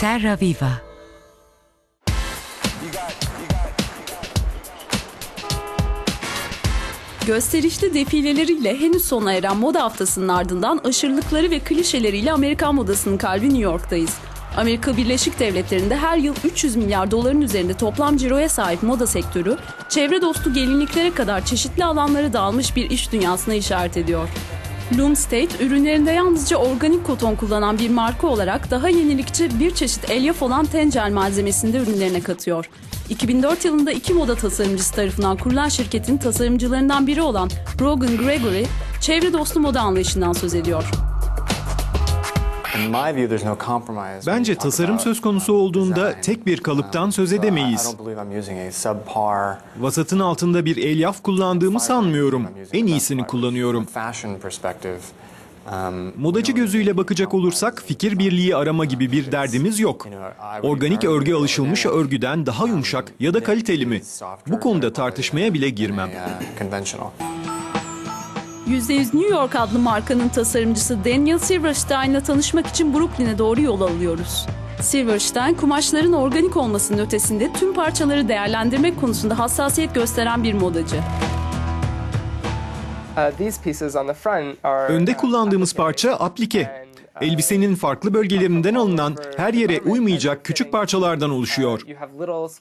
Terra Viva Gösterişli defileleriyle henüz sona eren moda haftasının ardından aşırılıkları ve klişeleriyle Amerikan modasının kalbi New York'tayız. Amerika Birleşik Devletleri'nde her yıl 300 milyar doların üzerinde toplam ciroya sahip moda sektörü, çevre dostu gelinliklere kadar çeşitli alanlara dağılmış bir iş dünyasına işaret ediyor. Loom State, ürünlerinde yalnızca organik koton kullanan bir marka olarak daha yenilikçi bir çeşit elyaf olan tencel malzemesini de ürünlerine katıyor. 2004 yılında iki moda tasarımcısı tarafından kurulan şirketin tasarımcılarından biri olan Brogan Gregory, çevre dostu moda anlayışından söz ediyor. Bence tasarım söz konusu olduğunda tek bir kalıptan söz edemeyiz. Vasatın altında bir elyaf kullandığımı sanmıyorum. En iyisini kullanıyorum. Modacı gözüyle bakacak olursak fikir birliği arama gibi bir derdimiz yok. Organik örgü alışılmış örgüden daha yumuşak ya da kaliteli mi? Bu konuda tartışmaya bile girmem. %100 New York adlı markanın tasarımcısı Daniel Silverstein'la tanışmak için Brooklyn'e doğru yol alıyoruz. Silverstein, kumaşların organik olmasının ötesinde tüm parçaları değerlendirmek konusunda hassasiyet gösteren bir modacı. Önde kullandığımız parça aplike. Elbisenin farklı bölgelerinden alınan her yere uymayacak küçük parçalardan oluşuyor.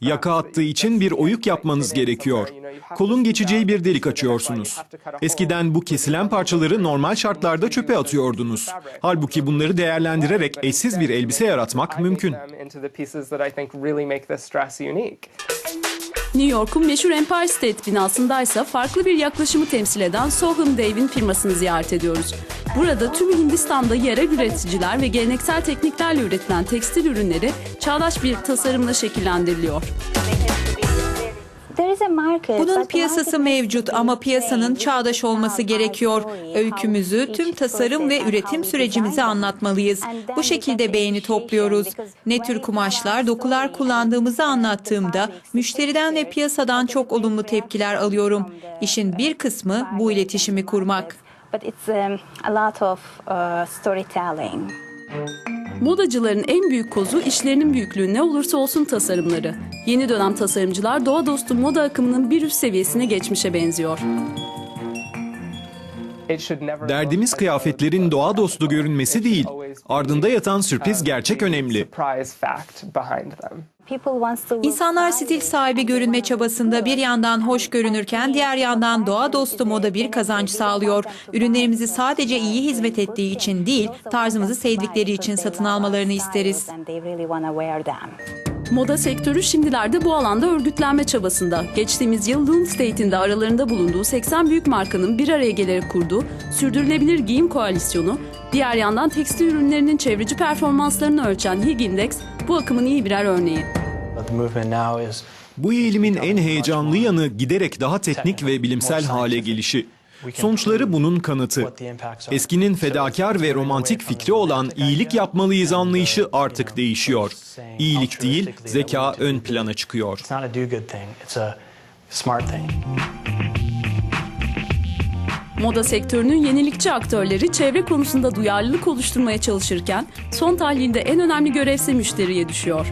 Yaka attığı için bir oyuk yapmanız gerekiyor. Kolun geçeceği bir delik açıyorsunuz. Eskiden bu kesilen parçaları normal şartlarda çöpe atıyordunuz. Halbuki bunları değerlendirerek eşsiz bir elbise yaratmak mümkün. New York'un meşhur Empire State binasındaysa farklı bir yaklaşımı temsil eden Soham Dave'in firmasını ziyaret ediyoruz. Burada tüm Hindistan'da yerel üreticiler ve geleneksel tekniklerle üretilen tekstil ürünleri çağdaş bir tasarımla şekillendiriliyor. Bunun piyasası mevcut ama piyasanın çağdaş olması gerekiyor. Öykümüzü, tüm tasarım ve üretim sürecimizi anlatmalıyız. Bu şekilde beğeni topluyoruz. Ne tür kumaşlar, dokular kullandığımızı anlattığımda müşteriden ve piyasadan çok olumlu tepkiler alıyorum. İşin bir kısmı bu iletişimi kurmak. but it's um, a lot of uh, storytelling. Modacıların en büyük kozu işlerinin büyüklüğü ne olursa olsun tasarımları. Yeni dönem tasarımcılar doğa dostu moda akımının bir üst seviyesine geçmişe benziyor. Derdimiz kıyafetlerin doğa dostu görünmesi değil. Ardında yatan sürpriz gerçek önemli. İnsanlar stil sahibi görünme çabasında bir yandan hoş görünürken diğer yandan doğa dostu moda bir kazanç sağlıyor. Ürünlerimizi sadece iyi hizmet ettiği için değil, tarzımızı sevdikleri için satın almalarını isteriz. Moda sektörü şimdilerde bu alanda örgütlenme çabasında. Geçtiğimiz yıl Loom State'in de aralarında bulunduğu 80 büyük markanın bir araya gelerek kurduğu Sürdürülebilir Giyim Koalisyonu, diğer yandan tekstil ürünlerinin çevreci performanslarını ölçen Hig Index bu akımın iyi birer örneği. Bu eğilimin en heyecanlı yanı giderek daha teknik ve bilimsel hale gelişi. Sonuçları bunun kanıtı. Eskinin fedakar ve romantik fikri olan iyilik yapmalıyız anlayışı artık değişiyor. İyilik değil, zeka ön plana çıkıyor. Moda sektörünün yenilikçi aktörleri çevre konusunda duyarlılık oluşturmaya çalışırken son tahlilde en önemli görevse müşteriye düşüyor.